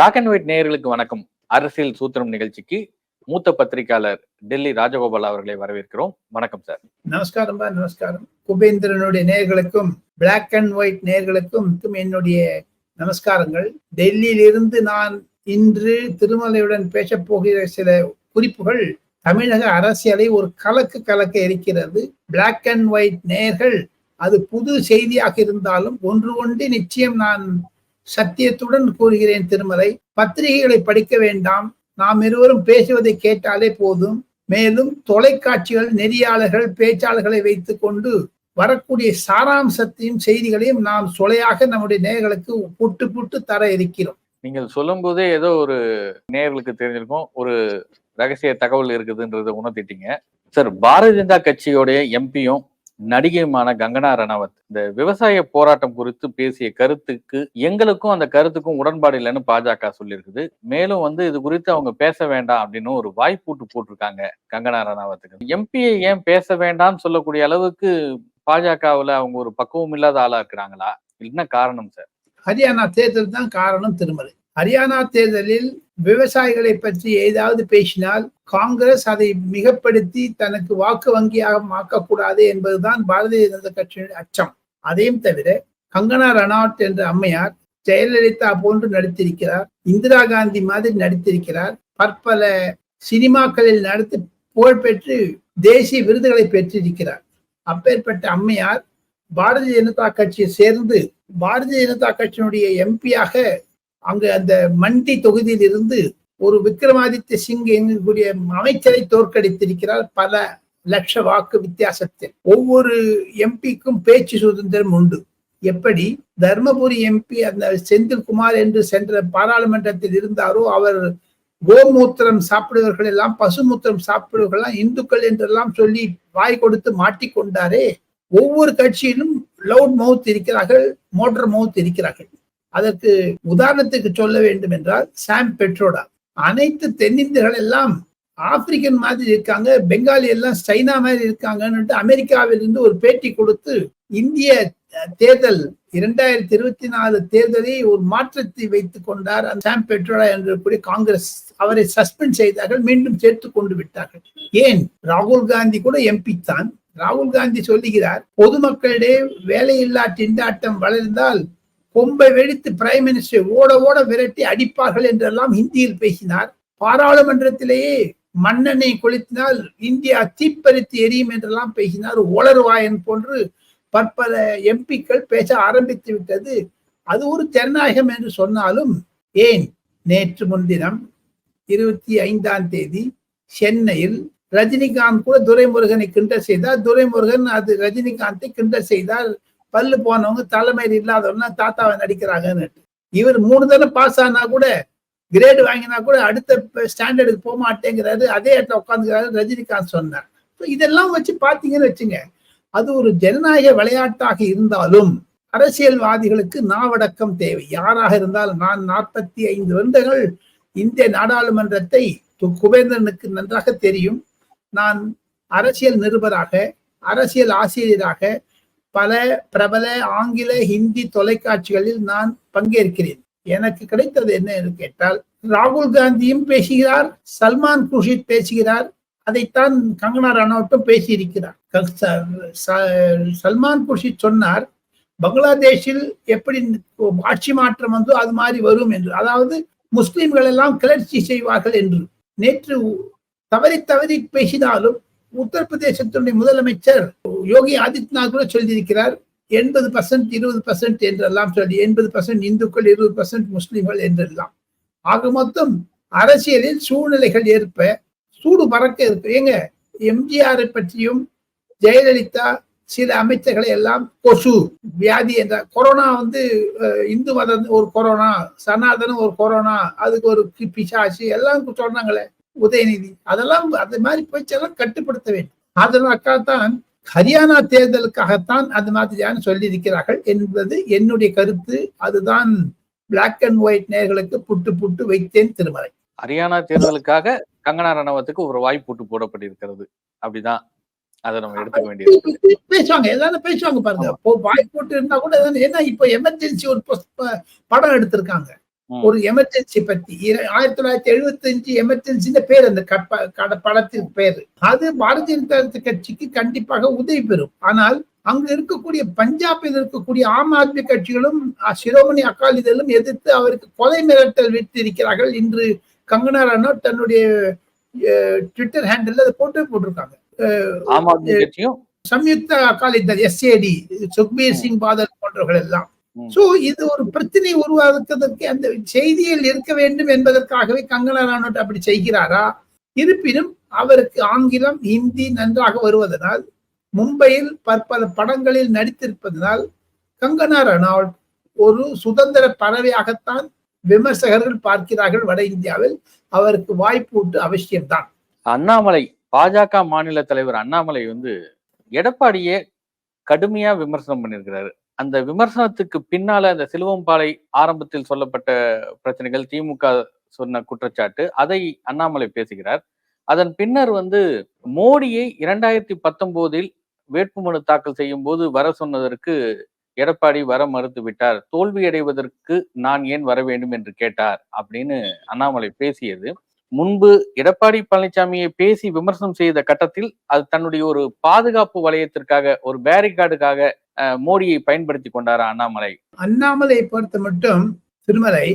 Black and white நேயர்களுக்கு வணக்கம். அரசியல் சூத்திரம் நிகழ்ச்சிக்கு மூத்த பத்திரிகையாளர் டெல்லி ராஜகோபால் அவர்களை வரவேற்கிறோம். வணக்கம் சார். நமஸ்காரம் நமஸ்காரம். குபேந்திரனுடைய நேர்களுக்கும் பிளாக் அண்ட் ஒயிட் நேர்களுக்கும் என்னுடைய நமஸ்காரங்கள். டெல்லியிலிருந்து நான் இன்று திருமலையுடன் பேசப்போகிற சில குறிப்புகள் தமிழக அரசியலை ஒரு கலக்கு கலக்க இருக்கிறது பிளாக் அண்ட் ஒயிட் நேர்கள் அது புது செய்தியாக இருந்தாலும் ஒன்று ஒன்று நிச்சயம் நான் சத்தியத்துடன் கூறுகிறேன் திருமலை. பத்திரிகைகளை படிக்க வேண்டாம். நாம் இருவரும் பேசுவதை கேட்டாலே போதும். மேலும் தொலைக்காட்சிகள் நெறியாளர்கள் பேச்சாளர்களை வைத்துக் கொண்டு வரக்கூடிய சாராம்சத்தையும் செய்திகளையும் நாம் சொலையாக நம்முடைய நேர்களுக்கு புட்டு புட்டு தர இருக்கிறோம். நீங்கள் சொல்லும் போதே ஏதோ ஒரு நேர்களுக்கு தெரிஞ்சிருக்கும். ஒரு ரகசிய தகவல் இருக்குதுன்றதை உணர்த்திட்டீங்க. சார் பாரதிய ஜனதா கட்சியோடைய எம்பியும் நடிகையுமான கங்கனா ரணாவத் இந்த விவசாய போராட்டம் குறித்து பேசிய கருத்துக்கு எங்களுக்கும் அந்த கருத்துக்கும் உடன்பாடு இல்லைன்னு பாஜக சொல்லியிருக்குது. மேலும் வந்து இது குறித்து அவங்க பேச வேண்டாம் அப்படின்னு ஒரு வாய்ப்பூட்டு போட்டிருக்காங்க கங்கனா ரணாவத்துக்கு. எம்பியை ஏன் பேச வேண்டாம்னு சொல்லக்கூடிய அளவுக்கு பாஜகவுல அவங்க ஒரு பக்குவம் இல்லாத ஆளா இருக்கிறாங்களா? என்ன காரணம் சார்? ஹரியானா தேர்தல் தான் காரணம் திருமலை ஹரியானா தேர்தலில் விவசாயிகளை பற்றி ஏதாவது பேசினால் காங்கிரஸ் அதை மிகப்படுத்தி தனக்கு வாக்கு வங்கியாக மாக்கக்கூடாது என்பதுதான் பாரதிய ஜனதா கட்சியின் அச்சம். அதையும் தவிர கங்கனா ரனாட் என்ற அம்மையார் ஜெயலலிதா போன்று நடித்திருக்கிறார் இந்திரா காந்தி மாதிரி நடித்திருக்கிறார் பற்பல சினிமாக்களில் நடத்தி புகழ்பெற்று தேசிய விருதுகளை பெற்றிருக்கிறார். அப்பேற்பட்ட அம்மையார் பாரதிய ஜனதா கட்சியை சேர்ந்து பாரதிய ஜனதா கட்சியினுடைய எம்பியாக அங்கு அந்த மண்டி தொகுதியில் இருந்து ஒரு விக்ரமாதித்ய சிங் என்கூடிய அமைச்சரை தோற்கடித்திருக்கிறார் பல லட்ச வாக்கு வித்தியாசத்தில். ஒவ்வொரு எம்பிக்கும் பேச்சு சுதந்திரம் உண்டு. எப்படி? தர்மபுரி எம்பி அந்த செந்தில்குமார் என்று சென்ற பாராளுமன்றத்தில் இருந்தாரோ அவர் கோமூத்திரம் சாப்பிடுவர்கள் எல்லாம் பசுமூத்திரம் சாப்பிடுவர்கள்லாம் இந்துக்கள் என்றெல்லாம் சொல்லி வாய் கொடுத்து மாட்டிக்கொண்டாரே. ஒவ்வொரு கட்சியிலும் லவுட் மவுத் இருக்கிறார்கள் மோட்டர் மவுத் இருக்கிறார்கள். அதற்கு உதாரணத்துக்கு சொல்ல வேண்டும் என்றால் சாம் பெட்ரோடா. அனைத்து தென்னிந்தியர்கள் எல்லாம் ஆப்பிரிக்கன் மாதிரி இருக்காங்க பெங்காலி எல்லாம் சைனா மாதிரி இருக்காங்கன்னு அமெரிக்காவில் இருந்து ஒரு பேட்டி கொடுத்து இந்திய தேர்தல் இரண்டாயிரத்தி இருபத்தி நாலு தேர்தலை ஒரு மாற்றத்தை வைத்துக் கொண்டார் சாம் பெட்ரோடா என்று கூடிய காங்கிரஸ். அவரை சஸ்பெண்ட் செய்தார்கள் மீண்டும் சேர்த்து கொண்டு விட்டார்கள். ஏன்? ராகுல் காந்தி கூட எம்பி தான். ராகுல் காந்தி சொல்லுகிறார் பொதுமக்களிடையே வேலையில்லா திண்டாட்டம் வளர்ந்தால் கொம்பை வெடித்து பிரைம் மினிஸ்டர் ஓட ஓட விரட்டி அடிப்பார்கள் என்றெல்லாம் ஹிந்தியில் பேசினார். பாராளுமன்றத்திலேயே மண்ணெண்ணை கொளுத்தினால் இந்தியா தீப்பறித்து எரியும் என்றெல்லாம் பேசினார். ஒளர்வாயன் போன்று பற்பல எம்பிக்கள் பேச ஆரம்பித்து விட்டது. அது ஒரு ஜனநாயகம் என்று சொன்னாலும் ஏன் நேற்று முன்தினம் இருபத்தி ஐந்தாம் தேதி சென்னையில் ரஜினிகாந்த் கூட துரைமுருகனை கிண்டல் செய்தார். துரைமுருகன் அது ரஜினிகாந்தை கிண்டல் செய்தார். பல்லு போனவங்க தலைமையில் இல்லாதவங்க தாத்தாவை நடிக்கிறாங்கன்னு. இவர் மூணு தடவை பாஸ் ஆனா கூட கிரேடு வாங்கினா கூட அடுத்த ஸ்டாண்டர்டுக்கு போக மாட்டேங்கிறாரு அதே இடத்துல உட்காந்துக்கிறாரு ரஜினிகாந்த் சொன்னார். இதெல்லாம் வச்சு பாத்தீங்கன்னு வச்சுங்க அது ஒரு ஜனநாயக விளையாட்டாக இருந்தாலும் அரசியல்வாதிகளுக்கு நாவடக்கம் தேவை. யாராக இருந்தாலும் நான் நாற்பத்தி ஐந்து வருடங்கள் இந்திய நாடாளுமன்றத்தை குபேந்திரனுக்கு நன்றாக தெரியும். நான் அரசியல் நிருபராக அரசியல் ஆசிரியராக பல பிரபல ஆங்கில ஹிந்தி தொலைக்காட்சிகளில் நான் பங்கேற்கிறேன். எனக்கு கிடைத்தது என்ன என்று கேட்டால் ராகுல் காந்தியும் பேசுகிறார் சல்மான் குர்ஷித் பேசுகிறார் அதைத்தான் கங்கனா ரனௌட்டும் பேசியிருக்கிறார். சல்மான் குர்ஷித் சொன்னார் பங்களாதேஷில் எப்படி ஆட்சி மாற்றம் வந்தோ அது மாதிரி வரும் என்று. அதாவது முஸ்லிம்கள் எல்லாம் கிளர்ச்சி செய்வார்கள் என்று. நேற்று தவறி தவறி பேசினாலும் உத்தரப்பிரதேசத்தினுடைய முதலமைச்சர் யோகி ஆதித்யநாத் கூட சொல்லியிருக்கிறார் எண்பது பர்சன்ட் இருபது பர்சன்ட் என்றெல்லாம் சொல்லி எண்பது பர்சன்ட் இந்துக்கள் இருபது பர்சன்ட் முஸ்லிம்கள் என்றெல்லாம். ஆக மொத்தம் அரசியலில் சூழ்நிலைகள் ஏற்ப சூடு பறக்க இருக்கு. ஏங்க எம்ஜிஆரை பற்றியும் ஜெயலலிதா சில அமைச்சர்களை எல்லாம் கொசு வியாதி என்ற கொரோனா வந்து இந்து மதம் ஒரு கொரோனா சனாதனம் ஒரு கொரோனா அதுக்கு ஒரு பிசாசு எல்லாம் சொன்னாங்களே உதயநிதி. அதெல்லாம் அந்த மாதிரி போய்ச்செல்லாம் கட்டுப்படுத்த வேண்டும். அதற்காகத்தான் ஹரியானா தேர்தலுக்காகத்தான் அந்த மாதிரியான சொல்லி இருக்கிறார்கள் என்பது என்னுடைய கருத்து. அதுதான் பிளாக் அண்ட் ஒயிட் நேர்களுக்கு புட்டு புட்டு வைத்தேன் திருமலை ஹரியானா தேர்தலுக்காக கங்கனா ரணவத்துக்கு ஒரு வாய்ப்பூட்டு போடப்பட்டிருக்கிறது. அப்படிதான் அதை நம்ம எடுத்துக்க வேண்டியது. பேசுவாங்க. ஏதாவது பேசுவாங்க பாருங்க. வாய்ப்பூட்டு இருந்தா கூட ஏன்னா இப்ப எமர்ஜென்சி ஒரு படம் எடுத்திருக்காங்க. ஒரு எமர்ஜென்சி பத்தி. ஆயிரத்தி தொள்ளாயிரத்தி எழுபத்தி அஞ்சு எமர்ஜென்சின்னு பேர் அந்த படத்தின் பேரு. அது பாரதிய ஜனதா கட்சிக்கு கண்டிப்பாக உதவி பெறும். ஆனால் அங்கு இருக்கக்கூடிய பஞ்சாபில் இருக்கக்கூடிய ஆம் ஆத்மி கட்சிகளும் சிரோமணி அகாலிதளும் எதிர்த்து அவருக்கு கொலை மிரட்டல் விட்டு இருக்கிறார்கள் இன்று கங்கனா ரனோட் தன்னுடைய ட்விட்டர் ஹேண்டில் அதை போட்டு போட்டிருக்காங்க. சம்யுக்த அகாலிதள் எஸ்ஏடி சுக்பீர் சிங் பாதல் போன்றவர்கள் எல்லாம். சோ இது ஒரு பிரச்சனை உருவாக்குவதற்கு அந்த செய்தியில் இருக்க வேண்டும் என்பதற்காகவே கங்கனா ராணுவட் அப்படி செய்கிறாரா? இருப்பினும் அவருக்கு ஆங்கிலம் ஹிந்தி நன்றாக வருவதனால் மும்பையில் பற்பல படங்களில் நடித்திருப்பதனால் கங்கனா ரனால்ட் ஒரு சுதந்திர பறவையாகத்தான் விமர்சகர்கள் பார்க்கிறார்கள் வட இந்தியாவில். அவருக்கு வாய்ப்பு உண்டு அவசியம்தான். அண்ணாமலை பாஜக மாநில தலைவர் அண்ணாமலை வந்து எடப்பாடியே கடுமையா விமர்சனம் பண்ணியிருக்கிறாரு. அந்த விமர்சனத்துக்கு பின்னால அந்த சிலுவம்பாளை ஆரம்பத்தில் சொல்லப்பட்ட பிரச்சனைகள் திமுக சொன்ன குற்றச்சாட்டு அதை அண்ணாமலை பேசுகிறார். அதன் பின்னர் வந்து மோடியை இரண்டாயிரத்தி பத்தொன்பதில் வேட்புமனு தாக்கல் செய்யும் போது வர சொன்னதற்கு எடப்பாடி வர மறுத்து விட்டார். தோல்வி அடைவதற்கு நான் ஏன் வர வேண்டும் என்று கேட்டார் அப்படின்னு அண்ணாமலை பேசியது. முன்பு எடப்பாடி பழனிசாமியை பேசி விமர்சனம் செய்த கட்டத்தில் அது தன்னுடைய ஒரு பாதுகாப்பு வளையத்திற்காக ஒரு பேரிகார்டுக்காக மோடியை பயன்படுத்தி கொண்டாரா அண்ணாமலை? அண்ணாமலை பொறுத்த மட்டும் திருமலை.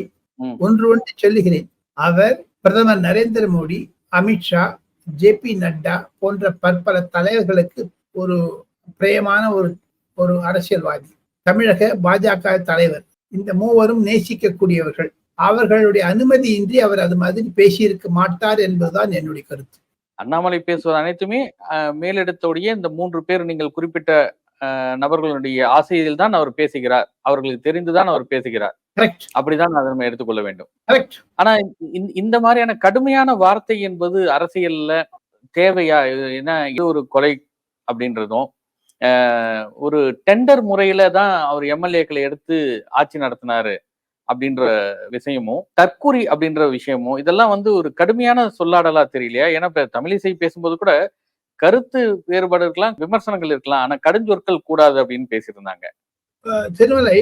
ஒன்று ஒன்று சொல்லுகிறேன். அவர் பிரதமர் நரேந்திர மோடி அமித்ஷா ஜே பி நட்டா போன்ற பற்பல தலைவர்களுக்கு ஒரு பிரியமான ஒரு ஒரு அரசியல்வாதி தமிழக பாஜக தலைவர். இந்த மூவரும் நேசிக்கக்கூடியவர்கள். அவர்களுடைய அனுமதியின்றி அவர் அது மாதிரி பேசியிருக்க மாட்டார் என்பதுதான் என்னுடைய கருத்து. அண்ணாமலை பேசுவது அனைத்துமே மேலிடத்தோடைய இந்த மூன்று பேர் நீங்கள் குறிப்பிட்ட நபர்களுடைய ஆசையில் தான் அவர் பேசுகிறார். அவர்களுக்கு தெரிந்துதான் அவர் பேசுகிறார். அப்படிதான் நம்ம எடுத்துக்கொள்ள வேண்டும். ஆனா இந்த- மாதிரியான கடுமையான வார்த்தை என்பது அரசியல்ல தேவையா? என்ன இது ஒரு கொலை அப்படின்றதும் ஆஹ் ஒரு டெண்டர் முறையில தான் அவர் எம்எல்ஏக்களை எடுத்து ஆட்சி நடத்தினாரு அப்படின்ற விஷயமும் தற்குறி அப்படின்ற விஷயமும் இதெல்லாம் வந்து ஒரு கடுமையான சொல்லாடலா தெரியலையா? ஏன்னா இப்ப தமிழிசை பேசும்போது கூட கருத்து வேறுபாடு இருக்கலாம் விமர்சனங்கள் இருக்கலாம். ஆனா கடுஞ்சொற்கள் கூடாது அப்படின்னு பேசியிருந்தாங்க. திருமலை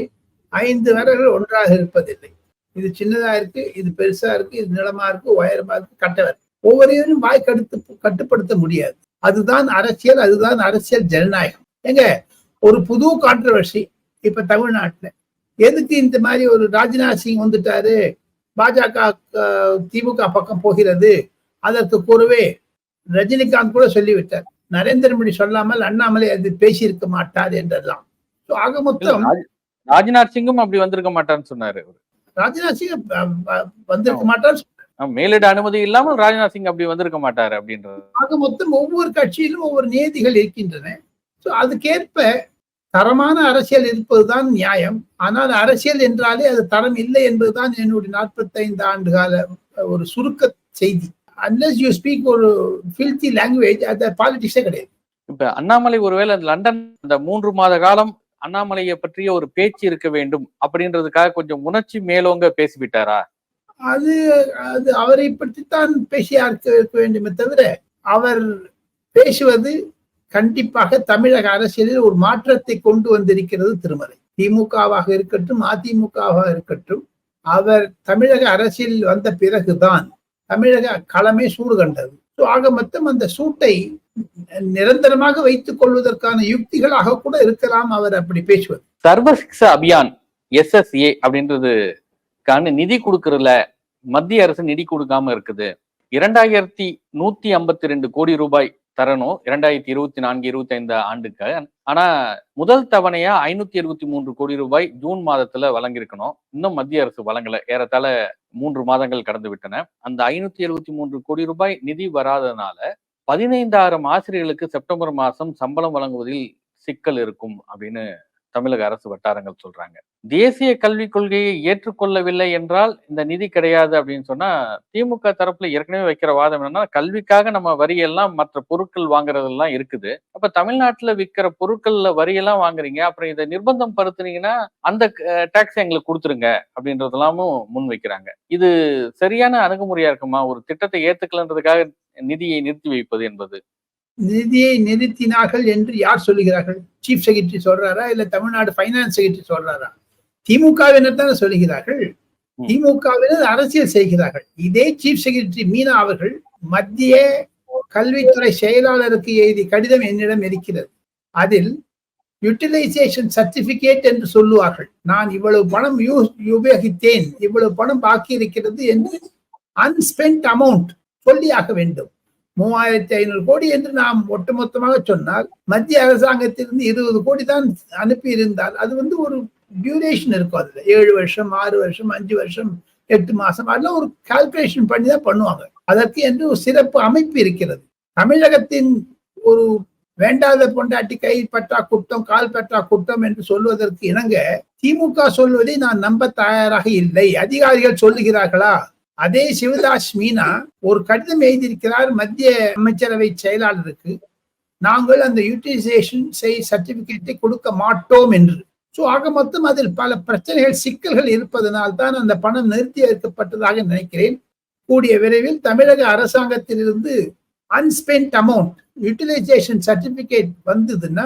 ஐந்து விரல்கள் ஒன்றாக இருப்பதில்லை. இது சின்னதா இருக்கு இது பெருசா இருக்கு இது நிலமா இருக்கு உயரமா இருக்கு கட்டவர் ஒவ்வொருவரும் வாய் கடுத்து கட்டுப்படுத்த முடியாது. அதுதான் அரசியல் அதுதான் அரசியல் ஜனநாயகம். ஏங்க ஒரு புது கான்ட்ரவர்சி இப்ப தமிழ்நாட்டுல. எதுக்கு இந்த மாதிரி ஒரு ராஜ்நாத் சிங் வந்துட்டாரு? பாஜக திமுக பக்கம் போகிறது. அதற்கு கூறவே ரஜினிகாந்த் கூட சொல்லிவிட்டார். நரேந்திர மோடி சொல்லாமல் அண்ணாமலை அது பேசியிருக்க மாட்டார் என்றெல்லாம். ஆக மொத்தம் ராஜ்- ராஜ்நாத் சிங்கும் அப்படி வந்திருக்க மாட்டான்னு சொன்னாரு. ராஜ்நாத் சிங் வந்திருக்க மாட்டார் மேலிட அனுமதி இல்லாமல் ராஜ்நாத் சிங் அப்படி வந்திருக்க மாட்டாரு அப்படின்றது. ஆக மொத்தம் ஒவ்வொரு கட்சியிலும் ஒவ்வொரு நியதிகள் இருக்கின்றன. ஸோ அதுக்கேற்ப தரமான அரசியல் இருப்பதுதான் நியாயம். ஆனால் அரசியல் என்றாலே அது தரம் இல்லை என்பதுதான் என்னுடைய நாற்பத்தைந்து ஆண்டு கால ஒரு சுருக்க செய்தி. அன்லஸ் யூ ஸ்பீக் ஒரு ஃபில்தி லாங்குவேஜ் அது பாலிட்டிக்ஸே கிடையாது. இப்ப அண்ணாமலை ஒருவேளை லண்டன் அந்த மூன்று மாத காலம் அண்ணாமலையை பற்றிய ஒரு பேச்சு இருக்க வேண்டும் அப்படின்றதுக்காக கொஞ்சம் உணர்ச்சி மேலோங்க பேசிவிட்டாரா? அது அது அவரை பற்றித்தான் பேசியா இருக்க இருக்க வேண்டுமே தவிர அவர் பேசுவது கண்டிப்பாக தமிழக அரசியலில் ஒரு மாற்றத்தை கொண்டு வந்திருக்கிறது திருமலை. திமுகவாக இருக்கட்டும் அதிமுகவாக இருக்கட்டும் அவர் தமிழக அரசியலில் வந்த பிறகுதான் தமிழக களமே சூடு கண்டது. ஸோ ஆக மொத்தம் அந்த சூட்டை நிரந்தரமாக வைத்துக் கொள்வதற்கான யுக்திகளாக கூட இருக்கலாம் அவர் அப்படி பேசுவது. சர்வசிக்ஷ அபியான் எஸ்எஸ்ஏ அப்படின்றதுக்கான நிதி கொடுக்கறதுல மத்திய அரசு நிதி கொடுக்காம இருக்குது. இரண்டாயிரத்தி நூத்தி ஐம்பத்தி ரெண்டு கோடி ரூபாய் தரணும் இரண்டாயிரத்தி இருபத்தி நான்கு இருபத்தி ஐந்து ஆண்டுக்கு. ஆனா முதல் தவணையா ஐநூத்தி இருபத்தி மூன்று கோடி ரூபாய் ஜூன் மாதத்துல வழங்கியிருக்கணும். இன்னும் மத்திய அரசு வழங்கல. ஏறத்தாழ மூன்று மாதங்கள் கடந்து விட்டன அந்த ஐநூத்தி எழுபத்தி மூன்று கோடி ரூபாய் நிதி வராதனால பதினைந்தாயிரம் ஆசிரியர்களுக்கு செப்டம்பர் மாதம் சம்பளம் வழங்குவதில் சிக்கல் இருக்கும் அப்படின்னு தமிழக அரசு வட்டாரங்கள் சொல்றாங்க. தேசிய கல்விக் கொள்கையை ஏற்றுக்கொள்ளவில்லை என்றால் இந்த நிதி கிடையாது அப்படின்னு சொன்னா திமுக தரப்புல ஏற்கனவே வைக்கிற வாதம் என்னன்னா கல்விக்காக நம்ம வரியெல்லாம் மற்ற பொருட்கள் வாங்குறதெல்லாம் இருக்குது. அப்ப தமிழ்நாட்டுல விற்கிற பொருட்கள்ல வரியெல்லாம் வாங்குறீங்க. அப்புறம் இதை நிர்பந்தம் படுத்துனீங்கன்னா அந்த டாக்ஸ் எங்களுக்கு கொடுத்துருங்க அப்படின்றதெல்லாமும் முன் வைக்கிறாங்க. இது சரியான அணுகுமுறையா இருக்குமா? ஒரு திட்டத்தை ஏத்துக்கலன்றதுக்காக நிதியை நிறுத்தி வைப்பது என்பது. நிதியை நிறுத்தினார்கள் என்று யார் சொல்லுகிறார்கள்? சீஃப் செக்ரட்டரி சொல்றாரா? இல்ல தமிழ்நாடு பைனான்ஸ் செக்ரட்டரி சொல்றாரா? திமுகவினர் தானே சொல்லுகிறார்கள். ம். திமுகவினர் அரசியல் செய்கிறார்கள். இதே சீஃப் செக்ரட்டரி மீனா அவர்கள் மத்திய கல்வித்துறை செயலாளருக்கு எழுதிய கடிதம் என்னிடம் இருக்கிறது. அதில் யூட்டிலைசேஷன் சர்டிபிகேட் என்று சொல்லுவார்கள். நான் இவ்வளவு பணம் உபயோகித்தேன். இவ்வளவு பணம் பாக்கி இருக்கிறது என்று அன்ஸ்பென்ட் அமௌண்ட் சொல்லியாக வேண்டும். மூவாயிரத்தி ஐநூறு கோடி என்று நாம் ஒட்டுமொத்தமாக சொன்னால் மத்திய அரசாங்கத்திலிருந்து இருபது கோடி தான் அனுப்பி இருந்தால் அது வந்து ஒரு டியூரேஷன் இருக்கும் அதுல. ஏழு வருஷம் ஆறு வருஷம் அஞ்சு வருஷம் எட்டு மாசம் அதெல்லாம் ஒரு கால்குலேஷன் பண்ணி தான் பண்ணுவாங்க. அதற்கு என்று ஒரு சிறப்பு அமைப்பு இருக்கிறது. தமிழகத்தின் ஒரு வேண்டாத பொண்டாட்டி கை பற்றா குற்றம் கால் பற்றா குற்றம் என்று சொல்வதற்கு இணங்க திமுக சொல்வதை நான் நம்ப தயாராக இல்லை. அதிகாரிகள் சொல்லுகிறார்களா? அதே சிவதாஸ் மீனா ஒரு கடிதம் எழுதியிருக்கிறார் மத்திய அமைச்சரவை செயலாளருக்கு. நாங்கள் அந்த யூட்டிலைசேஷன் செய் சர்டிபிகேட்டை கொடுக்க மாட்டோம் என்று. ஸோ ஆக மொத்தம் அதில் பல பிரச்சனைகள் சிக்கல்கள் இருப்பதனால் தான் அந்த பணம் நிறுத்தி வைக்கப்பட்டதாக நினைக்கிறேன். கூடிய விரைவில் தமிழக அரசாங்கத்திலிருந்து அன்ஸ்பென்ட் அமௌண்ட் யூட்டிலைசேஷன் சர்டிபிகேட் வந்ததுன்னா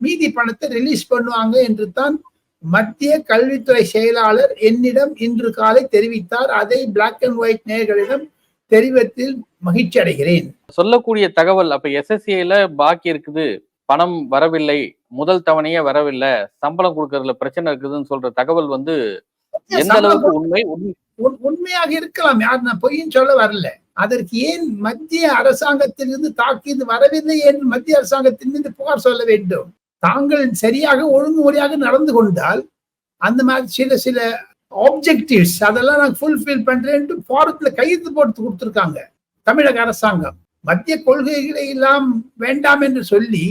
மீதி பணத்தை ரிலீஸ் பண்ணுவாங்க என்று தான் மத்திய கல்வித்துறை செயலாளர் என்னிடம் இன்று காலை தெரிவித்தார். அதை பிளாக் அண்ட் ஒயிட் நேர்களிடம் தெரிவித்தில் மகிழ்ச்சி அடைகிறேன் சொல்லக்கூடிய தகவல் அப்ப எஸ்எஸ்சிஐல பாக்கி இருக்குது. பணம் வரவில்லை முதல் தவணையே வரவில்லை சம்பளம் கொடுக்கறதுல பிரச்சனை இருக்குதுன்னு சொல்ற தகவல் வந்து எந்த அளவுக்கு உண்மை உண்மை? உண்- உண்மையாக இருக்கலாம். யார் நான் பொய்யும் சொல்ல வரல. அதற்கு ஏன் மத்திய அரசாங்கத்திலிருந்து தாக்கீது வரவில்லை என்று மத்திய அரசாங்கத்திலிருந்து புகார் சொல்ல வேண்டும்? தாங்கள் சரியாக ஒழுங்குமுறையாக நடந்து கொண்டால் அந்த மாதிரி சில சில ஆப்ஜெக்டிவ்ஸ் அதெல்லாம் நான் ஃபுல்ஃபில் பண்றேன்ட்டு ஃபாரத்துல கையெழுத்து போட்டு கொடுத்துருக்காங்க தமிழக அரசாங்கம். மத்திய கொள்கைகளை எல்லாம் வேண்டாம் என்று சொல்லி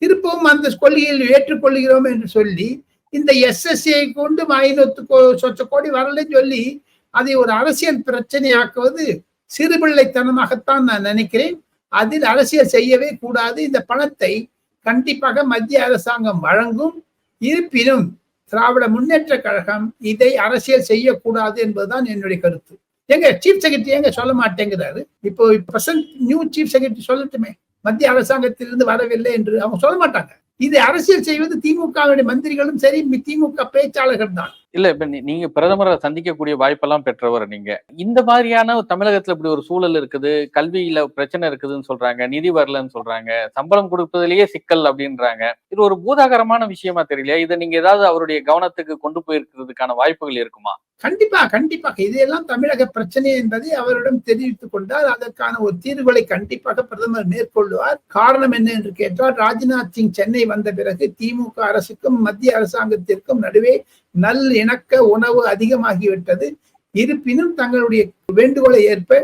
திருப்பவும் அந்த கொள்கையில் ஏற்றுக்கொள்கிறோம் என்று சொல்லி இந்த எஸ்எஸ்சியை கொண்டு ஐநூத்து கோ- சொச்ச கோடி வரலன்னு சொல்லி அதை ஒரு அரசியல் பிரச்சனையாக்குவது சிறுபிள்ளைத்தனமாகத்தான் நான் நினைக்கிறேன். அதில் அரசியல் செய்யவே கூடாது. இந்த பணத்தை கண்டிப்பாக மத்திய அரசாங்கம் வழங்கும். இருப்பினும் திராவிட முன்னேற்ற கழகம் இதை அரசியல் செய்யக்கூடாது என்பதுதான் என்னுடைய கருத்து. எங்க சீஃப் செக்ரட்டரி எங்க சொல்ல மாட்டேங்கிறாரு? இப்போ பிரசன்ட் நியூ சீஃப் செக்ரட்டரி சொல்லட்டுமே. மத்திய அரசாங்கத்திலிருந்து வரவில்லை என்று அவங்க சொல்ல மாட்டாங்க. இது அரசியல் செய்வது திமுகவுடைய மந்திரிகளும் சரி திமுக பேச்சாளர்கள் தான். இல்ல இப்ப நீ- நீங்க பிரதமரை சந்திக்கக்கூடிய வாய்ப்பெல்லாம் பெற்றவர் நீங்க. இந்த மாதிரியான தமிழகத்துல இப்படி ஒரு சூழல் இருக்குது கல்வியில பிரச்சனை இருக்குதுன்னு சொல்றாங்க நிதி வரலன்னு சொல்றாங்க சம்பளம் கொடுப்பதிலேயே சிக்கல் அப்படின்றாங்க. இது ஒரு பூதாகரமான விஷயமா தெரியலையா? இதை நீங்க ஏதாவது அவருடைய கவனத்துக்கு கொண்டு போயிருக்கிறதுக்கான வாய்ப்புகள் இருக்குமா? கண்டிப்பா கண்டிப்பாக இதையெல்லாம் தமிழக பிரச்சனை என்பதை அவரிடம் தெரிவித்துக் கொண்டால் அதற்கான ஒரு தீர்வுகளை கண்டிப்பாக பிரதமர் மேற்கொள்வார். காரணம் என்ன என்று கேட்டால் ராஜ்நாத் சிங் சென்னை வந்த பிறகு திமுக அரசுக்கும் மத்திய அரசாங்கத்திற்கும் நடுவே நல் இணக்க உணவு அதிகமாகிவிட்டது. இருப்பினும் தங்களுடைய வேண்டுகோளை ஏற்ப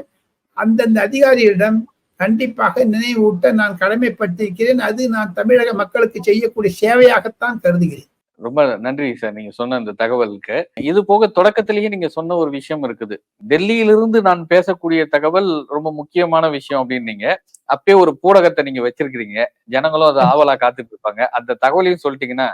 அந்தந்த அதிகாரிகளிடம் கண்டிப்பாக நினைவூட்ட நான் கடமைப்பட்டிருக்கிறேன். அது நான் தமிழக மக்களுக்கு செய்யக்கூடிய சேவையாகத்தான் கருதுகிறேன். ரொம்ப நன்றி சார் நீங்க சொன்ன இந்த தகவலுக்கு. இது போக தொடக்கத்திலேயே நீங்க சொன்ன ஒரு விஷயம் இருக்குது. டெல்லியிலிருந்து நான் பேசக்கூடிய தகவல் ரொம்ப முக்கியமான விஷயம் அப்படின்னீங்க. அப்பயே ஒரு பூடகத்தை நீங்க வச்சிருக்கிறீங்க. ஜனங்களும் அதை ஆவலா காத்துட்டு இருப்பாங்க. அந்த தகவலையும் சொல்லிட்டீங்கன்னா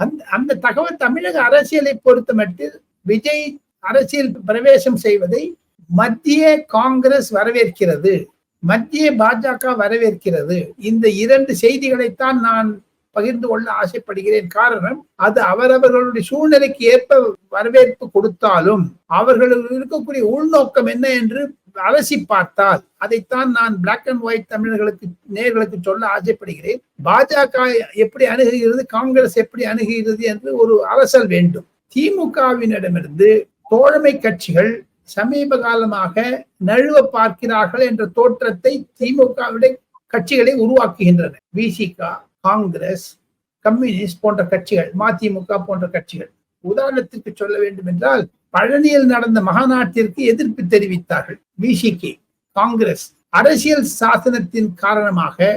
அந்த அந்த தகவல் தமிழக அரசியலை பொறுத்த மட்டில் விஜய் அரசியல் பிரவேசம் செய்வதை மத்திய காங்கிரஸ் வரவேற்கிறது மத்திய பாஜக வரவேற்கிறது. இந்த இரண்டு செய்திகளைத்தான் நான் பகிர்ந்து கொள்ள ஆசைப்படுகிறேன். காரணம் அது அவரவர்களுடைய சூழ்நிலைக்கு ஏற்ப வரவேற்பு கொடுத்தாலும் அவர்களுக்கு இருக்கக்கூடிய உள்நோக்கம் என்ன என்று அலசி பார்த்தால் அதைத்தான் நான் பிளாக் அண்ட் ஒயிட் தமிழர்களுக்கு நேர்களுக்கு சொல்ல ஆசைப்படுகிறேன். பாஜக எப்படி அணுகுகிறது காங்கிரஸ் எப்படி அணுகுகிறது என்று ஒரு அரசல் வேண்டும். திமுகவினிடமிருந்து தோழமை கட்சிகள் சமீப காலமாக நழுவ பார்க்கிறார்கள் என்ற தோற்றத்தை திமுகவிட கட்சிகளை உருவாக்குகின்றன. விசிகா காங்கிரஸ் கம்யூனிஸ்ட் போன்ற கட்சிகள் மதிமுக போன்ற கட்சிகள் உதாரணத்திற்கு சொல்ல வேண்டும் என்றால் பழனியில் நடந்த மகாநாட்டிற்கு எதிர்ப்பு தெரிவித்தார்கள். விசிகே காங்கிரஸ் அரசியல் சாசனத்தின் காரணமாக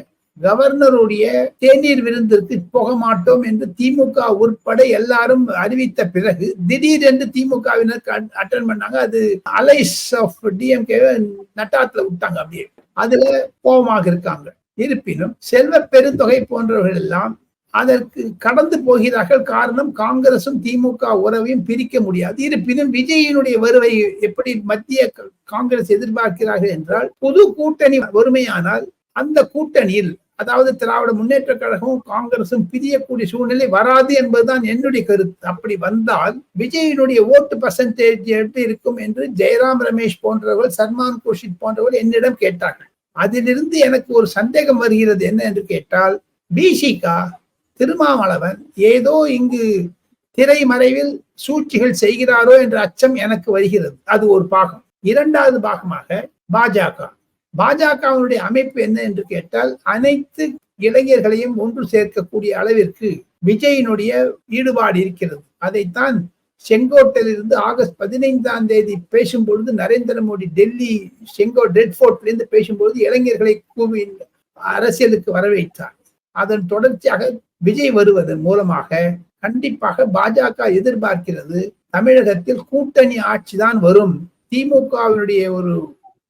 கவர்னருடைய தேநீர் விருந்திற்கு போக மாட்டோம் என்று திமுக உட்பட எல்லாரும் அறிவித்த பிறகு திடீரென்று திமுகவினர் அட்டன் பண்ணாங்க. அது அலைஸ் ஆஃப் டிஎம்கே நட்டாத்துல விட்டாங்க அப்படியே. அதுல கோபமாக இருக்காங்க. இருப்பினும் செல்வ பெருந்தொகை போன்றவர்கள் எல்லாம் அதற்கு கடந்து போகிறார்கள். காரணம் காங்கிரசும் திமுக உறவையும் பிரிக்க முடியாது. இருப்பினும் விஜயினுடைய வருவை எப்படி மத்திய காங்கிரஸ் எதிர்பார்க்கிறார்கள் என்றால் புது கூட்டணி வறுமையானால் அந்த கூட்டணியில் அதாவது திராவிட முன்னேற்ற கழகமும் காங்கிரசும் பிரியக்கூடிய சூழ்நிலை வராது என்பதுதான் என்னுடைய கருத்து. அப்படி வந்தால் விஜயினுடைய ஓட்டு பர்சன்டேஜ் எப்படி இருக்கும் என்று ஜெயராம் ரமேஷ் போன்றவர்கள் சல்மான் குர்ஷித் போன்றவர்கள் என்னிடம் கேட்டார்கள். அதிலிருந்து எனக்கு ஒரு சந்தேகம் வருகிறது. என்ன என்று கேட்டால் பிசிகா திருமாவளவன் ஏதோ இங்கு திரைமறைவில் சூழ்ச்சிகள் செய்கிறாரோ என்ற அச்சம் எனக்கு வருகிறது. அது ஒரு பாகம். இரண்டாவது பாகமாக பாஜக. பாஜகவினுடைய அமைப்பு என்ன என்று கேட்டால் அனைத்து இளைஞர்களையும் ஒன்று சேர்க்கக்கூடிய அளவிற்கு விஜயினுடைய ஈடுபாடு இருக்கிறது. அதைத்தான் செங்கோட்டையிலிருந்து ஆகஸ்ட் பதினைந்தாம் தேதி பேசும்பொழுது நரேந்திர மோடி டெல்லி செங்கோ ரெட்ஃபோர்ட்லேருந்து பேசும்பொழுது இளைஞர்களை கூவி அரசியலுக்கு வரவேற்றார். அதன் தொடர்ச்சியாக விஜய் வருவதன் மூலமாக கண்டிப்பாக பாஜக எதிர்பார்க்கிறது தமிழகத்தில் கூட்டணி ஆட்சி தான் வரும். திமுகவினுடைய ஒரு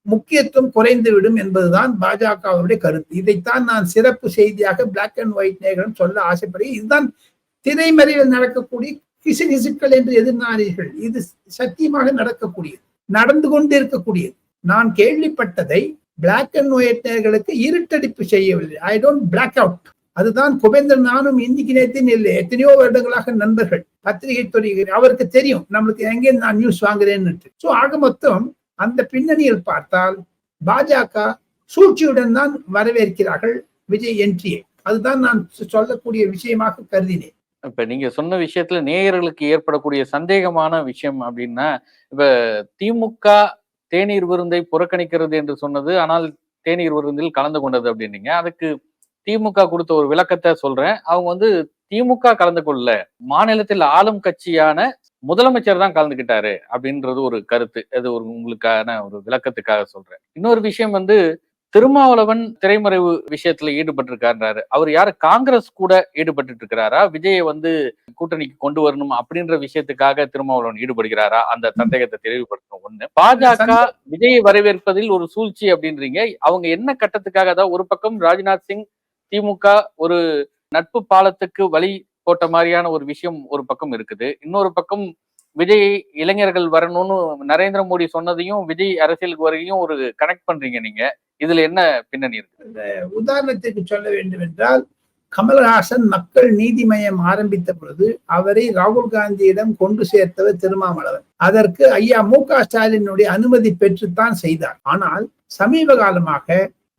முக்கியத்துவம் குறைந்துவிடும் என்பதுதான் பாஜகவினுடைய கருத்து. இதைத்தான் நான் சிறப்பு செய்தியாக பிளாக் அண்ட் ஒயிட் நேரம் சொல்ல ஆசைப்படுகிறேன். இதுதான் திரைமறைவில் நடக்கக்கூடிய கிசுகிசுக்கள் என்று எதிர்நாரீர்கள் இது சத்தியமாக நடக்கக்கூடியது நடந்து கொண்டிருக்கக்கூடியது நான் கேள்விப்பட்டதை பிளாக் அண்ட் ஒயிட் நேர்களுக்கு இருட்டடிப்பு செய்யவில்லை. ஐ டோன்ட் பிளாக் அவுட் அதுதான் குபேந்திரன் நானும் இன்னைக்கு நேரத்தின் இல்லை. எத்தனையோ வருடங்களாக நண்பர்கள் பத்திரிகை துறை அவருக்கு தெரியும் நம்மளுக்கு எங்கே நான் நியூஸ் வாங்குறேன்னு சோ ஆக மொத்தம் அந்த பின்னணியில் பார்த்தால் பாஜக சூழ்ச்சியுடன் தான் வரவேற்கிறார்கள் விஜய் என்ட்ரியை. அதுதான் நான் சொல்லக்கூடிய விஷயமாக கருதினேன். இப்ப நீங்க சொன்ன விஷயத்துல நேயர்களுக்கு ஏற்படக்கூடிய சந்தேகமான விஷயம் அப்படின்னா இப்ப திமுக தேநீர் விருந்தை புறக்கணிக்கிறது என்று சொன்னது ஆனால் தேநீர் விருந்தில் கலந்து கொண்டது அப்படின்னீங்க. அதுக்கு திமுக கொடுத்த ஒரு விளக்கத்தை சொல்றேன். அவங்க வந்து திமுக கலந்து கொள்ள மாநிலத்தில் ஆளும் கட்சியான முதலமைச்சர் தான் கலந்துகிட்டாரு அப்படின்றது ஒரு கருத்து. அது ஒரு உங்களுக்கான ஒரு விளக்கத்துக்காக சொல்றேன். இன்னொரு விஷயம் வந்து திருமாவளவன் திரைமறைவு விஷயத்துல ஈடுபட்டிருக்காரு அவர் யாரு? காங்கிரஸ் கூட ஈடுபட்டு இருக்கிறாரா விஜயை வந்து கூட்டணிக்கு கொண்டு வரணும் அப்படின்ற விஷயத்துக்காக திருமாவளவன் ஈடுபடுகிறாரா? அந்த சந்தேகத்தை தெளிவுபடுத்தணும் ஒண்ணு. பாஜக விஜயை வரவேற்பதில் ஒரு சூழ்ச்சி அப்படின்றீங்க. அவங்க என்ன கட்டத்துக்காக அதாவது ஒரு பக்கம் ராஜ்நாத் சிங் திமுக ஒரு நட்பு பாலத்துக்கு வழி போட்ட மாதிரியான ஒரு விஷயம் ஒரு பக்கம் இருக்குது. இன்னொரு பக்கம் விஜய் இளைஞர்கள் வரணும்னு நரேந்திர மோடி சொன்னதையும் விஜய் அரசியலுக்கு வரையும் ஒரு கனெக்ட் பண்றீங்க நீங்க. இதுல என்ன பின்னணி இருக்கு? உதாரணத்துக்கு சொல்ல வேண்டும் என்றால் கமல்ஹாசன் மக்கள் நீதி மையம் ஆரம்பித்த பொழுது அவரை ராகுல் காந்தியிடம் கொண்டு சேர்த்தவர் திருமாவளவன். அதற்கு ஐயா மு க ஸ்டாலினுடைய அனுமதி பெற்றுத்தான் செய்தார். ஆனால் சமீப காலமாக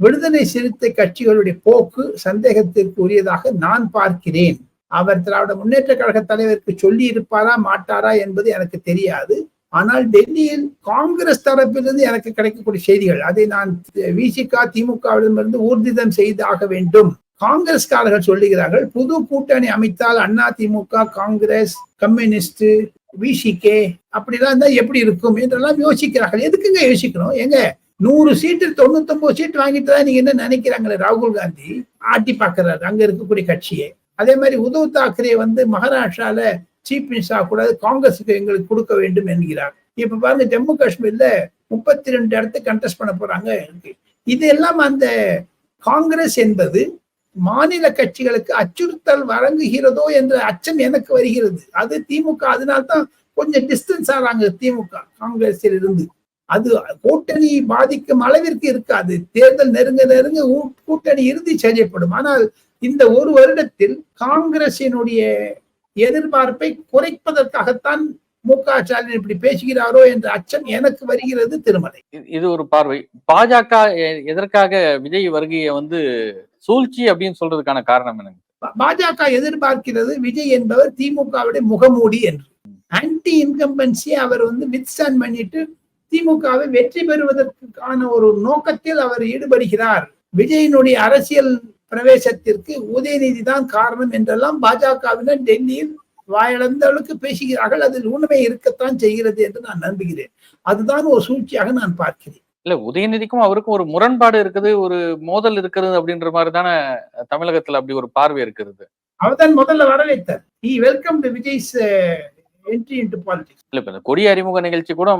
விடுதலை சிறுத்தை கட்சிகளுடைய போக்கு சந்தேகத்திற்கு உரியதாக நான் பார்க்கிறேன். அவர் திராவிட முன்னேற்ற கழக தலைவருக்கு சொல்லி இருப்பாரா மாட்டாரா என்பது எனக்கு தெரியாது. ஆனால் டெல்லியில் காங்கிரஸ் தரப்பிலிருந்து எனக்கு கிடைக்கக்கூடிய செய்திகள் அதை நான் விசிகா திமுகவிடமிருந்து ஊர்ஜிதம் செய்தாக வேண்டும். காங்கிரஸ்காரர்கள் சொல்லுகிறார்கள் புது கூட்டணி அமைத்தால் அண்ணா திமுக காங்கிரஸ் கம்யூனிஸ்ட் விசிகே அப்படிலாம் இருந்தா எப்படி இருக்கும்? என்றெல்லாம் யோசிக்கிறார்கள். எதுக்குங்க யோசிக்கணும்? எங்க? நூறு சீட்டு தொண்ணூத்தி ஒன்பது சீட் வாங்கிட்டு தான் நீங்க என்ன நினைக்கிறாங்களே? ராகுல் காந்தி ஆட்டி பாக்குறாரு அங்க இருக்கக்கூடிய கட்சியை. அதே மாதிரி உத்தவ் தாக்கரே வந்து மகாராஷ்டிரால சீஃப் மினிஸ்டர் ஆகக்கூடாது காங்கிரஸுக்கு எங்களுக்கு கொடுக்க வேண்டும் என்கிறார். இப்ப பாருங்க ஜம்மு காஷ்மீர்ல முப்பத்தி ரெண்டு இடத்து கண்டெஸ்ட் பண்ண போறாங்க. இது எல்லாம் அந்த காங்கிரஸ் என்பது மாநில கட்சிகளுக்கு அச்சுறுத்தல் வழங்குகிறதோ என்ற அச்சம் எனக்கு வருகிறது. அது திமுக அதனால்தான் கொஞ்சம் டிஸ்டன்ஸ் ஆறாங்க திமுக காங்கிரஸில் இருந்து அது கூட்டணி பாதிக்கும் அளவிற்கு இருக்காது. தேர்தல் நெருங்க நெருங்க கூட்டணி இறுதி செய்யப்படும். ஆனால் இந்த ஒரு வருடத்தில் காங்கிரசினுடைய எதிர்பார்ப்பை குறைப்பதற்காகத்தான் மு க ஸ்டாலின் இப்படி பேசுகிறாரோ என்ற அச்சம் எனக்கு வருகிறது திருமலை. இது ஒரு பார்வை. பாஜக எதற்காக விஜய் வருகையை வந்து சூழ்ச்சி அப்படின்னு சொல்றதுக்கான காரணம் என்ன? பாஜக எதிர்பார்க்கிறது விஜய் என்பவர் திமுகவுடைய முகமூடி என்று. ஆன்டி இன்கம்பன்சி அவர் வந்து வித்ஸ்டாண்ட் பண்ணிட்டு திமுகவை வெற்றி பெறுவதற்கான ஒரு நோக்கத்தில் அவர் ஈடுபடுகிறார். விஜயினுடைய அரசியல் பிரவேசத்திற்கு உதயநிதி தான் காரணம் என்றெல்லாம் பாஜகவினர் டெல்லியில் வாயிழந்த அளவுக்கு பேசுகிறார்கள். அதில் உண்மை இருக்கத்தான் செய்கிறது என்று நான் நம்புகிறேன். அதுதான் ஒரு சூழ்ச்சியாக நான் பார்க்கிறேன். இல்ல உதயநிதிக்கும் அவருக்கும் ஒரு முரண்பாடு இருக்குது ஒரு மோதல் இருக்கிறது அப்படின்ற மாதிரி தானே தமிழகத்துல அப்படி ஒரு பார்வை இருக்கிறது. அவர்தான் முதல்ல வரவேற்றார். He welcome to Vijay's entry into politics இல்ல இப்ப கொடி அறிமுக நிகழ்ச்சி கூட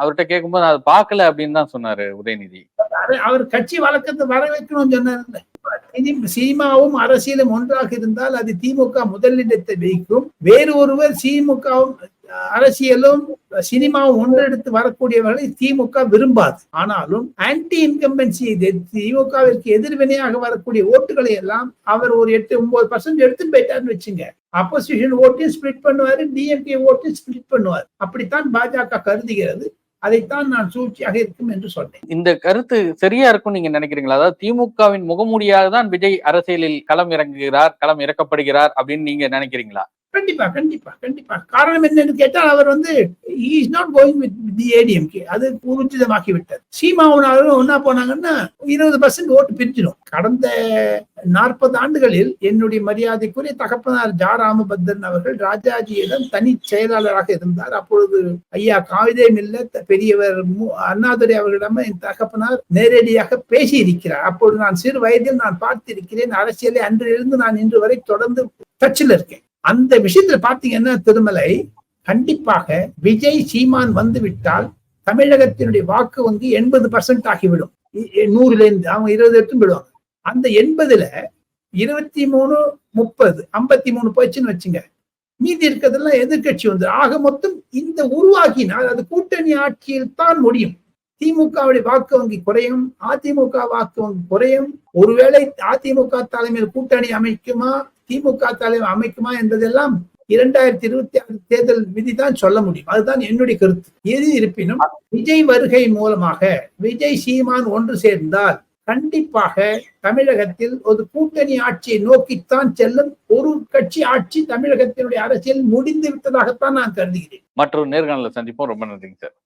அவர்கிட்ட கேட்கும்போது அதை பார்க்கல அப்படின்னு தான் சொன்னாரு உதயநிதி. அவர் கட்சி வழக்கத்தை வர வைக்கணும்னு இனி சினிமாவும் அரசியலும் ஒன்றாக இருந்தால் அது திமுக முதலிடத்தை வைக்கும். வேறு ஒருவர் திமுகவும் அரசியலும் சினிமாவும் ஒன்றெடுத்து வரக்கூடியவர்களை திமுக விரும்பாது. ஆனாலும் ஆன்டி இன்கம்பன்சி திமுகவிற்கு எதிர்வினையாக வரக்கூடிய ஓட்டுகளை எல்லாம் அவர் ஒரு எட்டு ஒன்பது பர்சன்ட் எடுத்துட்டு போயிட்டாருன்னு வச்சுங்க. அப்போசிஷன் ஓட்டையும் ஸ்பிளிட் பண்ணுவாரு டிஎம்கே ஓட்டையும் ஸ்பிளிட் பண்ணுவார். அப்படித்தான் பாஜக கருதுகிறது. அதைத்தான் நான் சூழ்ச்சியாக இருக்கும் என்று சொன்னேன். இந்த கருத்து சரியா இருக்கும் நீங்க நினைக்கிறீங்களா? அதாவது திமுகவின் முகமூடியாக தான் விஜய் அரசியலில் களம் இறங்குகிறார் களம் இறக்கப்படுகிறார் அப்படின்னு நீங்க நினைக்கிறீங்களா? கண்டிப்பா கண்டிப்பா கண்டிப்பா. காரணம் என்னன்னு கேட்டால் அவர் வந்து is not going with the ADMK அது ஊர்ஜிதமாக்கி விட்டார் சீமாவனாலும் ஒன்னா போனாங்கன்னா இருபது பர்சன்ட் ஓட்டு பிரிஞ்சிடும். கடந்த நாற்பது ஆண்டுகளில் என்னுடைய மரியாதைக்குரிய தகப்பனார் ஜா ராமபத்ரன் அவர்கள் ராஜாஜியிடம் தனி செயலாளராக இருந்தார். அப்பொழுது ஐயா காவிதே மில்ல பெரியவர் மு- அண்ணாதுரை அவர்களிடம் என் தகப்பனார் நேரடியாக பேசி இருக்கிறார் அப்பொழுது நான் சிறு வயதில் நான் பார்த்திருக்கிறேன். அரசியலை அன்றிலிருந்து நான் இன்று வரை தொடர்ந்து டச்சில் இருக்கேன். அந்த விஷயத்துல பாத்தீங்கன்னா திருமலை கண்டிப்பாக விஜய் சீமான் வந்து விட்டால் தமிழகத்தினுடைய வாக்கு வங்கி எண்பது பர்சன்ட் ஆகிவிடும். நூறுல இருந்து அவங்க இருபது எடுத்து விடுவாங்க. அந்த எண்பதுல இருபத்தி மூணு முப்பது ஐம்பத்தி மூணு போச்சுன்னு வச்சுங்க. மீதி இருக்கிறதெல்லாம் எதிர்க்கட்சி வந்து ஆக மொத்தம் இந்த உருவாக்கினால் அது கூட்டணி ஆட்சியில் தான் முடியும். திமுகவுடைய வாக்கு வங்கி குறையும் அதிமுக வாக்கு வங்கி குறையும். ஒருவேளை அதிமுக தலைமையில் கூட்டணி அமைக்குமா? திமுக தலைவர் அமைக்குமா என்பதெல்லாம் இரண்டாயிரத்தி இருபத்தி ஆறு தேர்தல் விதிதான் சொல்ல முடியும். அதுதான் என்னுடைய கருத்து. எது இருப்பினும் விஜய் வருகை மூலமாக விஜய் சீமான் ஒன்று சேர்ந்தால் கண்டிப்பாக தமிழகத்தில் ஒரு கூட்டணி ஆட்சியை நோக்கித்தான் செல்லும் ஒரு கட்சி ஆட்சி தமிழகத்தினுடைய அரசியல் முடிந்து விட்டதாகத்தான் நான் கருதுகிறேன். மற்றொரு நேர்காணல சந்திப்போம். ரொம்ப நன்றிங்க சார்.